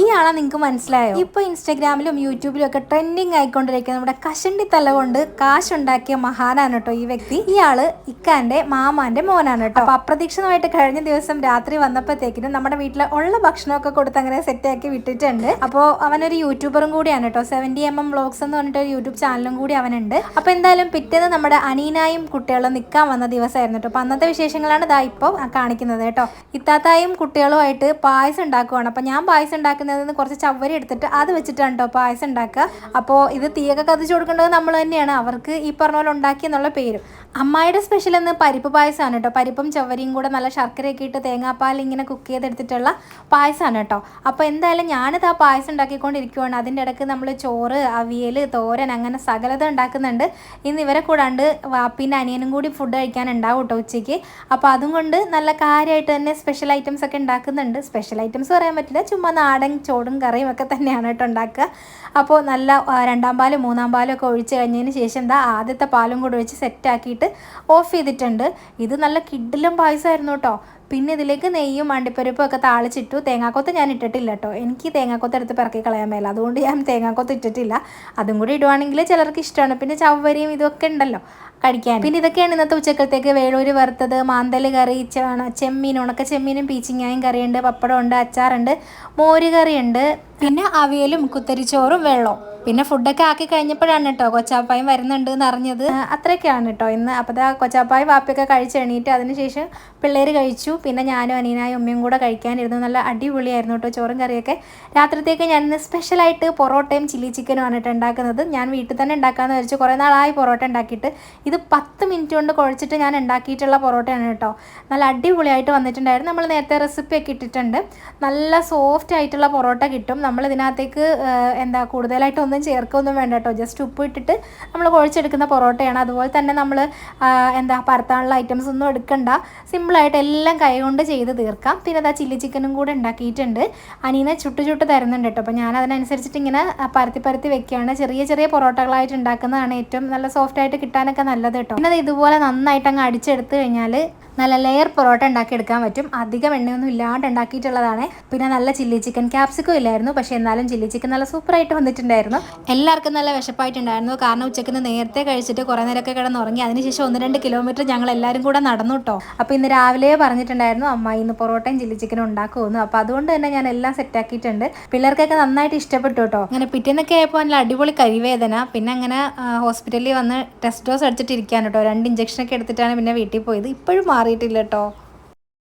ഈ ആളെ നിങ്ങൾക്ക് മനസ്സിലായോ? ഇപ്പൊ ഇൻസ്റ്റാഗ്രാമിലും യൂട്യൂബിലും ഒക്കെ ട്രെൻഡിങ് ആയിക്കൊണ്ടിരിക്കുന്ന നമ്മുടെ കഷണ്ടി തല കൊണ്ട് കാശുണ്ടാക്കിയ മഹാനാണ് കേട്ടോ ഈ വ്യക്തി. ഇയാൾ ഇക്കാന്റെ മാമാന്റെ മോനാണ് കേട്ടോ. അപ്പൊ അപ്രതീക്ഷിതമായിട്ട് കഴിഞ്ഞ ദിവസം രാത്രി വന്നപ്പോഴത്തേക്കിനും നമ്മുടെ വീട്ടിലെ ഉള്ള ഭക്ഷണമൊക്കെ കൊടുത്ത് അങ്ങനെ സെറ്റ് ആക്കി വിട്ടിട്ടുണ്ട്. അപ്പോൾ അവനൊരു യൂട്യൂബറും കൂടിയാണ് കേട്ടോ. സെവന്റി എം എം വ്ളോഗ്സ് എന്ന് പറഞ്ഞിട്ട് ഒരു യൂട്യൂബ് ചാനലും കൂടി അവനുണ്ട്. അപ്പൊ എന്തായാലും പിറ്റേന്ന് നമ്മുടെ അനീനായും കുട്ടികളും നിൽക്കാൻ വന്ന ദിവസമായിരുന്നു കേട്ടോ. അപ്പൊ അന്നത്തെ വിശേഷങ്ങളാണ് ഇതാ ഇപ്പോൾ കാണിക്കുന്നത് കേട്ടോ. ഇത്താത്തായും കുട്ടികളുമായിട്ട് പായസം ഉണ്ടാക്കുവാണ്. അപ്പൊ ഞാൻ പായസം ഉണ്ടാക്കുന്നതിൽ നിന്ന് കുറച്ച് ചവ്വരി എടുത്തിട്ട് അത് വെച്ചിട്ടാണ് കേട്ടോ പായസം ഉണ്ടാക്കുക. അപ്പോൾ ഇത് തീയൊക്കെ കത്തിച്ച് കൊടുക്കേണ്ടത് നമ്മൾ തന്നെയാണ്. അവർക്ക് ഈ പറഞ്ഞ പോലെ ഉണ്ടാക്കി എന്നുള്ള പേരും. അമ്മായിയുടെ സ്പെഷ്യൽ എന്ന് പരിപ്പ് പായസമാണ് കേട്ടോ പരിപ്പും ചവരിയും കൂടെ നല്ല ശർക്കരയൊക്കെ ഇട്ട് തേങ്ങാപ്പാൽ ഇങ്ങനെ കുക്ക് ചെയ്തെടുത്തിട്ടുള്ള പായസമാണ് കേട്ടോ അപ്പോൾ എന്തായാലും ഞാനിത് ആ പായസം ഉണ്ടാക്കിക്കൊണ്ടിരിക്കുവാണ്. അതിന്റെ ഇടയ്ക്ക് നമ്മൾ ചോറ് അവിയൽ തോരൻ അങ്ങനെ സകലത ഉണ്ടാക്കുന്നുണ്ട്. ഇന്ന് ഇവരെ കൂടാണ്ട് വാപ്പിന്റെ അനിയനും കൂടി ഫുഡ് കഴിക്കാൻ ഉണ്ടാവും കേട്ടോ ഉച്ചയ്ക്ക്. അപ്പോൾ അതും കൊണ്ട് നല്ല കാര്യമായിട്ട് തന്നെ സ്പെഷ്യൽ ഐറ്റംസ് ഒക്കെ ഉണ്ടാക്കുന്നുണ്ട്. സ്പെഷ്യൽ ഐറ്റംസ് പറയാൻ പറ്റില്ല. ചുമ്മാ നാടൻ ചോറും കറിയും ഒക്കെ തന്നെയാണ് കേട്ടോ ഉണ്ടാക്കുക. അപ്പോൾ നല്ല രണ്ടാം പാലും മൂന്നാം പാലും ഒക്കെ ഒഴിച്ച് കഴിഞ്ഞതിന് ശേഷം എന്താ ആദ്യത്തെ പാലും കൂടെ ഒഴിച്ച് സെറ്റാക്കിയിട്ട് ഓഫ് ചെയ്തിട്ടുണ്ട്. ഇത് നല്ല കിഡിലും പായസമായിരുന്നു കേട്ടോ. പിന്നെ ഇതിലേക്ക് നെയ്യും അണ്ടിപ്പരിപ്പും ഒക്കെ താളിച്ചിട്ടു. തേങ്ങാക്കൊത്ത് ഞാൻ ഇട്ടിട്ടില്ല കേട്ടോ. എനിക്ക് തേങ്ങാക്കൊത്ത് എടുത്ത് പിറക്കി കളയാൻ മേല. അതുകൊണ്ട് ഞാൻ തേങ്ങാക്കൊത്ത് ഇട്ടിട്ടില്ല. അതും കൂടി ഇടുവാണെങ്കിൽ ചിലർക്ക് ഇഷ്ടമാണ്. പിന്നെ ചവ്വരിയും ഇതൊക്കെ ഉണ്ടല്ലോ. കഴിക്കാൻ പിന്നെ ഇതൊക്കെയാണ് ഇന്നത്തെ ഉച്ചക്കത്തേക്ക്. വേളൂര് വറുത്തത് മാന്തൽ കറി ചെമ്മീൻ ഉണക്ക ചെമ്മീനും പീച്ചിങ്ങായും കറിയുണ്ട് പപ്പടം ഉണ്ട് അച്ചാറുണ്ട് മോര് കറിയുണ്ട് പിന്നെ അവിയലും കുത്തരിച്ചോറും വെള്ളവും. പിന്നെ ഫുഡൊക്കെ ആക്കി കഴിഞ്ഞപ്പോഴാണ് കേട്ടോ കൊച്ചാപ്പായും വരുന്നുണ്ട് എന്ന് അറിഞ്ഞത് അത്രയൊക്കെയാണ് കേട്ടോ ഇന്ന്. അപ്പോൾ ആ കൊച്ചാപ്പായും വാപ്പയൊക്കെ കഴിച്ച് എണീറ്റ് അതിനുശേഷം പിള്ളേർ കഴിച്ചു. പിന്നെ ഞാനും അനീനായും ഉമ്മയും കൂടെ കഴിക്കാനിരുന്നു. നല്ല അടിപൊളിയായിരുന്നു കേട്ടോ ചോറും കറിയൊക്കെ. രാത്രിത്തേക്ക് ഞാൻ ഇന്ന് സ്പെഷ്യലായിട്ട് പൊറോട്ടയും ചില്ലി ചിക്കനും ആണ് കേട്ടോ ഉണ്ടാക്കുന്നത്. ഞാൻ വീട്ടിൽ തന്നെ ഉണ്ടാക്കാമെന്ന് വിചാരിച്ചു കുറേ നാളായി പൊറോട്ട ഉണ്ടാക്കിയിട്ട് ഇത് പത്ത് മിനിറ്റ് കൊണ്ട് കുഴച്ചിട്ട് ഞാൻ ഉണ്ടാക്കിയിട്ടുള്ള പൊറോട്ടയാണ് കേട്ടോ. നല്ല അടിപൊളിയായിട്ട് വന്നിട്ടുണ്ടായിരുന്നു. നമ്മൾ നേരത്തെ റെസിപ്പി ഒക്കെ ഇട്ടിട്ടുണ്ട്. നല്ല സോഫ്റ്റ് ആയിട്ടുള്ള പൊറോട്ട കിട്ടും. നമ്മൾ ഇതിനകത്തേക്ക് എന്താ കൂടുതലായിട്ടൊന്നും ചേർക്കൊന്നും വേണ്ട കേട്ടോ. ജസ്റ്റ് ഉപ്പ് ഇട്ടിട്ട് നമ്മൾ കുഴച്ചെടുക്കുന്ന പൊറോട്ടയാണ്. അതുപോലെ തന്നെ നമ്മൾ എന്താ പരത്താനുള്ള ഐറ്റംസ് ഒന്നും എടുക്കണ്ട. സിമ്പിളായിട്ട് എല്ലാം കൈകൊണ്ട് ചെയ്ത് തീർക്കാം. പിന്നെ അതാ ചില്ലി ചിക്കനും കൂടെ ഉണ്ടാക്കിയിട്ടുണ്ട്. അനീനെ ചുട്ടു ചുട്ട് തരുന്നുണ്ട് കേട്ടോ. അപ്പോൾ ഞാൻ അതിനനുസരിച്ചിട്ട് ഇങ്ങനെ പരത്തി പരത്തി വെക്കുകയാണ്. ചെറിയ ചെറിയ പൊറോട്ടകളായിട്ട് ഉണ്ടാക്കുന്നതാണ് ഏറ്റവും നല്ല സോഫ്റ്റ് ആയിട്ട് കിട്ടാനൊക്കെ നല്ലത് കേട്ടോ. പിന്നെ ഇതുപോലെ നന്നായിട്ട് അങ്ങ് അടിച്ചെടുത്ത് കഴിഞ്ഞാൽ നല്ല ലെയർ പൊറോട്ട ഉണ്ടാക്കി എടുക്കാൻ പറ്റും. അധികം എണ്ണയൊന്നും ഇല്ലാണ്ട് ഉണ്ടാക്കിയിട്ടുള്ളതാണ്. പിന്നെ നല്ല ചില്ലി ചിക്കൻ ക്യാപ്സിക്കം ഇല്ലായിരുന്നു. പക്ഷേ എന്നാലും ചില്ലി ചിക്കൻ നല്ല സൂപ്പറായിട്ട് വന്നിട്ടുണ്ടായിരുന്നു. എല്ലാവർക്കും നല്ല വിശപ്പായിട്ടുണ്ടായിരുന്നു. കാരണം ഉച്ചയ്ക്ക് നേരത്തെ കഴിച്ചിട്ട് കുറേ നേരമൊക്കെ കിടന്നുറങ്ങി. അതിനുശേഷം ഒന്ന് രണ്ട് കിലോമീറ്റർ ഞങ്ങൾ എല്ലാവരും കൂടെ നടന്നു കേട്ടോ അപ്പോൾ ഇന്ന് രാവിലെ പറഞ്ഞിട്ടുണ്ടായിരുന്നു അമ്മ ഇന്ന് പൊറോട്ടയും ചില്ലി ചിക്കനും ഉണ്ടാക്കുമെന്ന്. അപ്പോൾ അതുകൊണ്ട് തന്നെ ഞാൻ എല്ലാം സെറ്റ് ആക്കിയിട്ടുണ്ട്. പിള്ളേർക്കൊക്കെ നന്നായിട്ട് ഇഷ്ടപ്പെട്ടു കേട്ടോ അങ്ങനെ പിറ്റേന്നൊക്കെ ആയപ്പോൾ നല്ല അടിപൊളി കരിവേദന. പിന്നെ അങ്ങനെ ഹോസ്പിറ്റലിൽ വന്ന് ടെസ്റ്റ് ഡോസ് അടിച്ചിട്ടിരിക്കാൻ കേട്ടോ രണ്ട് ഇഞ്ചക്ഷനൊക്കെ എടുത്തിട്ടാണ് പിന്നെ വീട്ടിൽ പോയത്. ഇപ്പോഴും മാറിയിട്ടില്ല കേട്ടോ